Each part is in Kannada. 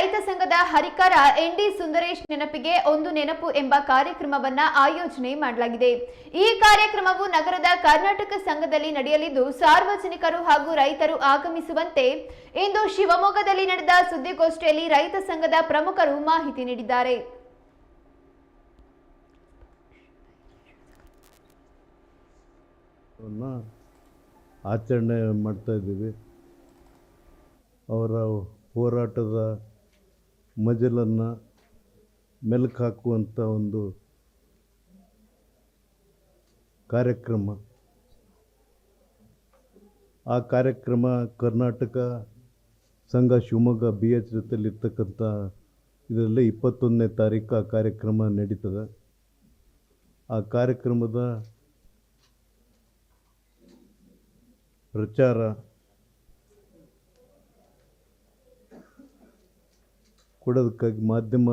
ರೈತ ಸಂಘದ ಹರಿಕಾರ ಎನ್ ಡಿ ಸುಂದರೇಶ್ ನೆನಪಿಗೆ ಒಂದು ನೆನಪು ಎಂಬ ಕಾರ್ಯಕ್ರಮವನ್ನ ಆಯೋಜನೆ ಮಾಡಲಾಗಿದೆ. ಈ ಕಾರ್ಯಕ್ರಮವು ನಗರದ ಕರ್ನಾಟಕ ಸಂಘದಲ್ಲಿ ನಡೆಯಲಿದ್ದು, ಸಾರ್ವಜನಿಕರು ಹಾಗೂ ರೈತರು ಆಗಮಿಸುವಂತೆ ಇಂದು ಶಿವಮೊಗ್ಗದಲ್ಲಿ ನಡೆದ ಸುದ್ದಿಗೋಷ್ಠಿಯಲ್ಲಿ ರೈತ ಸಂಘದ ಪ್ರಮುಖರು ಮಾಹಿತಿ ನೀಡಿದ್ದಾರೆ. ಆಚರಣೆ ಮಾಡ್ತಾ ಇದ್ದೀವಿ. ಅವರ ಹೋರಾಟದ ಮಜಲನ್ನು ಮೆಲುಕು ಹಾಕುವಂಥ ಒಂದು ಕಾರ್ಯಕ್ರಮ. ಆ ಕಾರ್ಯಕ್ರಮ ಕರ್ನಾಟಕ ಸಂಘ ಶಿವಮೊಗ್ಗ ಬಿ ಎಚ್ ಜೊತೆಲಿರ್ತಕ್ಕಂಥ ಇದರಲ್ಲಿ ಇಪ್ಪತ್ತೊಂದನೇ ತಾರೀಕು ಆ ಕಾರ್ಯಕ್ರಮ ನಡೀತದೆ. ಆ ಕಾರ್ಯಕ್ರಮದ ಪ್ರಚಾರ ಕೊಡೋದಕ್ಕಾಗಿ ಮಾಧ್ಯಮ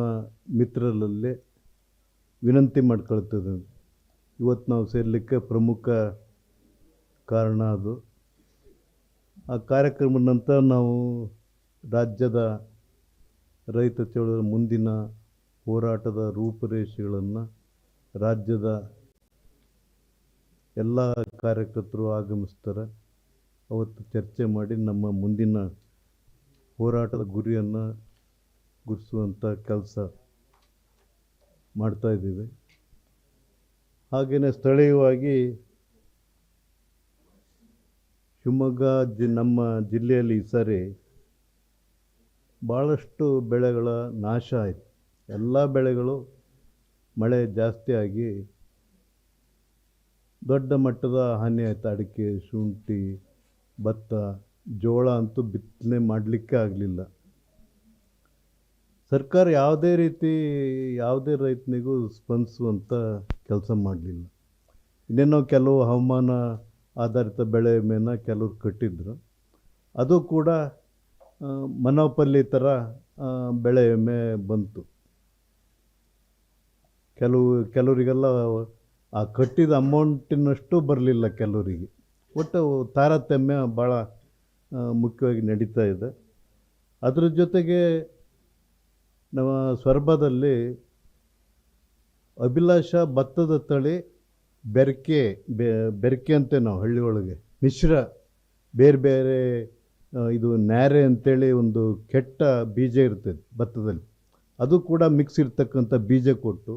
ಮಿತ್ರರಲ್ಲಿ ವಿನಂತಿ ಮಾಡ್ಕೊಳ್ತದೆ. ಇವತ್ತು ನಾವು ಸೇರಲಿಕ್ಕೆ ಪ್ರಮುಖ ಕಾರಣ ಅದು. ಆ ಕಾರ್ಯಕ್ರಮದ ನಂತರ ನಾವು ರಾಜ್ಯದ ರೈತ ಚಳವಳಿಯ ಮುಂದಿನ ಹೋರಾಟದ ರೂಪುರೇಷೆಗಳನ್ನು ರಾಜ್ಯದ ಎಲ್ಲ ಕಾರ್ಯಕರ್ತರು ಆಗಮಿಸ್ತಾರೆ. ಅವತ್ತು ಚರ್ಚೆ ಮಾಡಿ ನಮ್ಮ ಮುಂದಿನ ಹೋರಾಟದ ಗುರಿಯನ್ನು ಗುರುಸುವಂಥ ಕೆಲಸ ಮಾಡ್ತಾ ಇದ್ದೀವಿ. ಹಾಗೆಯೇ ಸ್ಥಳೀಯವಾಗಿ ಶಿವಮೊಗ್ಗ ಜಿ, ನಮ್ಮ ಜಿಲ್ಲೆಯಲ್ಲಿ ಈ ಸಾರಿ ಭಾಳಷ್ಟು ಬೆಳೆಗಳ ನಾಶ ಆಯಿತು. ಎಲ್ಲ ಬೆಳೆಗಳು ಮಳೆ ಜಾಸ್ತಿಯಾಗಿ ದೊಡ್ಡ ಮಟ್ಟದ ಹಾನಿ ಆಯಿತು. ಅಡಿಕೆ, ಶುಂಠಿ, ಭತ್ತ, ಜೋಳ ಅಂತೂ ಬಿತ್ತನೆ ಮಾಡಲಿಕ್ಕೆ ಆಗಲಿಲ್ಲ. ಸರ್ಕಾರ ಯಾವುದೇ ರೀತಿ ಯಾವುದೇ ರೈತನಿಗೂ ಸ್ಪಂದಿಸುವಂಥ ಕೆಲಸ ಮಾಡಲಿಲ್ಲ. ಇನ್ನೇನೋ ಕೆಲವು ಹವಾಮಾನ ಆಧಾರಿತ ಬೆಳೆ ವಿಮೆನ ಕೆಲವ್ರು ಕಟ್ಟಿದ್ರು. ಅದು ಕೂಡ ಮನೋಪಲ್ಲಿ ಥರ ಬೆಳೆ ವಿಮೆ ಬಂತು. ಕೆಲವು, ಕೆಲವರಿಗೆಲ್ಲ ಆ ಕಟ್ಟಿದ ಅಮೌಂಟಿನಷ್ಟು ಬರಲಿಲ್ಲ ಕೆಲವರಿಗೆ. ಒಟ್ಟು ತಾರತಮ್ಯ ಭಾಳ ಮುಖ್ಯವಾಗಿ ನಡೀತಾ ಇದೆ. ಅದ್ರ ಜೊತೆಗೆ ನಮ್ಮ ಸ್ವರ್ಬದಲ್ಲಿ ಅಭಿಲಾಷ ಭತ್ತದ ತಳಿ ಬೆರಕೆ ಬೆರಕೆ ಅಂತೆ ನಾವು ಹಳ್ಳಿ ಒಳಗೆ ಮಿಶ್ರ, ಬೇರೆ ಬೇರೆ ಇದು ನ್ಯಾರೆ ಅಂತೇಳಿ ಒಂದು ಕೆಟ್ಟ ಬೀಜ ಇರ್ತದೆ ಭತ್ತದಲ್ಲಿ. ಅದು ಕೂಡ ಮಿಕ್ಸ್ ಇರ್ತಕ್ಕಂಥ ಬೀಜ ಕೊಟ್ಟು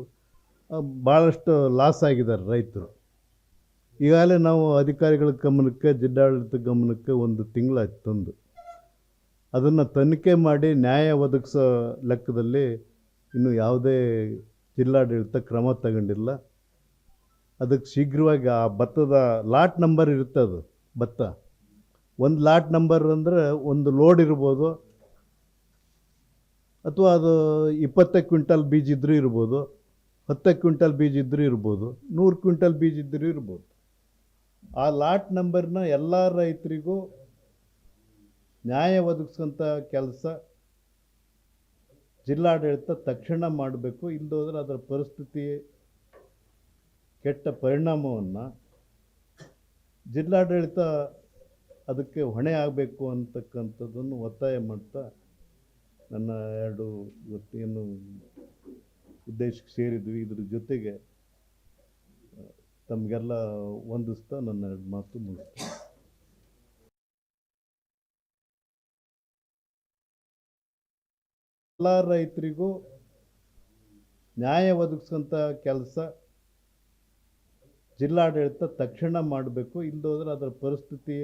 ಭಾಳಷ್ಟು ಲಾಸ್ ಆಗಿದ್ದಾರೆ ರೈತರು. ಈಗಾಗಲೇ ನಾವು ಅಧಿಕಾರಿಗಳ ಗಮನಕ್ಕೆ ಜಿಲ್ಲಾಡಳಿತ ಗಮನಕ್ಕೆ ಒಂದು ತಿಂಗಳಾಯ್ತು ತಂದು. ಅದನ್ನು ತನಿಖೆ ಮಾಡಿ ನ್ಯಾಯ ಒದಗಿಸೋ ಲೆಕ್ಕದಲ್ಲಿ ಇನ್ನು ಯಾವುದೇ ಜಿಲ್ಲಾಡಳಿತ ಕ್ರಮ ತಗೊಂಡಿಲ್ಲ. ಅದಕ್ಕೆ ಶೀಘ್ರವಾಗಿ ಆ ಭತ್ತದ ಲಾಟ್ ನಂಬರ್ ಇರುತ್ತೆ ಅದು, ಭತ್ತ. ಒಂದು ಲಾಟ್ ನಂಬರ್ ಅಂದರೆ ಒಂದು ಲೋಡ್ ಇರ್ಬೋದು. ಅಥವಾ ಅದು ಇಪ್ಪತ್ತೈದು ಕ್ವಿಂಟಲ್ ಬೀಜ ಇದ್ದರೂ ಇರ್ಬೋದು ಹತ್ತು ಕ್ವಿಂಟಲ್ ಬೀಜ ಇದ್ದರೂ ಇರ್ಬೋದು, ನೂರು ಕ್ವಿಂಟಲ್ ಬೀಜ ಇದ್ದರೂ ಇರ್ಬೋದು. ಆ ಲಾಟ್ ನಂಬರ್ನ ಎಲ್ಲ ರೈತರಿಗೂ ನ್ಯಾಯ ಒದಗಿಸ್ಕೊಂಥ ಕೆಲಸ ಜಿಲ್ಲಾಡಳಿತ ತಕ್ಷಣ ಮಾಡಬೇಕು. ಇಲ್ಲದೋದ್ರೆ ಅದರ ಪರಿಸ್ಥಿತಿ ಕೆಟ್ಟ ಪರಿಣಾಮವನ್ನು ಜಿಲ್ಲಾಡಳಿತ ಅದಕ್ಕೆ ಹೊಣೆ ಆಗಬೇಕು ಅಂತಕ್ಕಂಥದ್ದನ್ನು ಒತ್ತಾಯ ಮಾಡ್ತಾ ನನ್ನ ಎರಡು ಇವತ್ತೇನು ಉದ್ದೇಶಕ್ಕೆ ಸೇರಿದ್ವಿ. ಇದ್ರ ಜೊತೆಗೆ ತಮಗೆಲ್ಲ ಹೊಂದಿಸ್ತಾ ನನ್ನ ಎರಡು ಮಾತು ಮುಗಿಸ್ತೀನಿ. ಎಲ್ಲ ರೈತರಿಗೂ ನ್ಯಾಯ ಒದಗಿಸೋಂಥ ಕೆಲಸ ಜಿಲ್ಲಾಡಳಿತ ತಕ್ಷಣ ಮಾಡಬೇಕು. ಇಲ್ಲದೋದ್ರೆ ಅದರ ಪರಿಸ್ಥಿತಿ